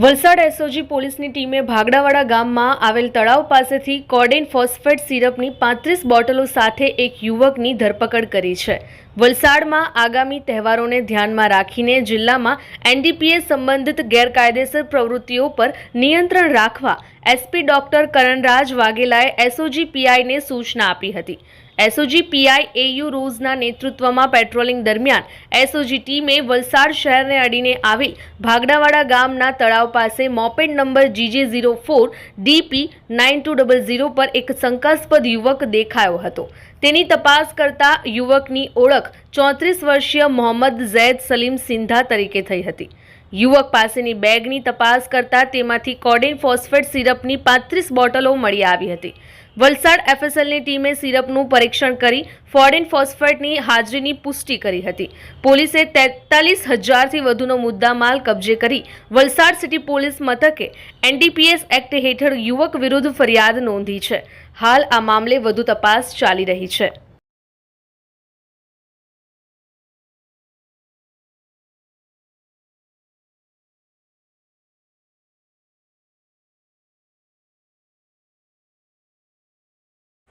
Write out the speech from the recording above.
Valsad SOG પોલીસની ટીમે ભાગડાવાડા ગામમાં આવેલ તળાવ પાસેથી કોડેન ફોસ્ફેટ સિરપની પાંત્રીસ બોટલો સાથે એક યુવકની ધરપકડ કરી છે. વલસાડમાં આગામી તહેવારોને ધ્યાનમાં રાખીને જિલ્લામાં એનડીપીએ સંબંધિત ગેરકાયદેસર પ્રવૃત્તિઓ પર નિયંત્રણ રાખવા એસપી ડોક્ટર કરણરાજ વાઘેલાએ એસઓજી પીઆઈને સૂચના આપી હતી. એસઓજી પીઆઈ એયુ રોઝના નેતૃત્વમાં પેટ્રોલિંગ દરમિયાન એસઓજી ટીમે વલસાડ શહેરને અડીને આવેલ ભાગડાવાડા ગામના તળાવ પાસે moped number GJ zero four DP nine two double zero પર એક શંકાસ્પદ યુવક દેખાયો હતો. તેની તપાસ કરતા યુવકની ઓળખ ચોત્રીસ વર્ષીય મોહમ્મદ ઝૈદ સલીમ સિંધા તરીકે થઈ હતી. યુવક પાસેની બેગની તપાસ કરતા તેમાંથી કોડેન ફોસ્ફેટ સિરપની પાંત્રીસ બોટલો મળી આવી હતી. વલસાડ એફએસએલની ટીમે સિરપનું પરીક્ષણ કરી ફોરેન ફોસ્ફેટની હાજરીની પુષ્ટિ કરી હતી. પોલીસે તેતાલીસ હજારથી વધુનો મુદ્દામાલ કબજે કરી વલસાડ સિટી પોલીસ મથકે એનડીપીએસ એક્ટ હેઠળ યુવક વિરુદ્ધ ફરિયાદ નોંધી છે. હાલ આ મામલે વધુ તપાસ ચાલી રહી છે.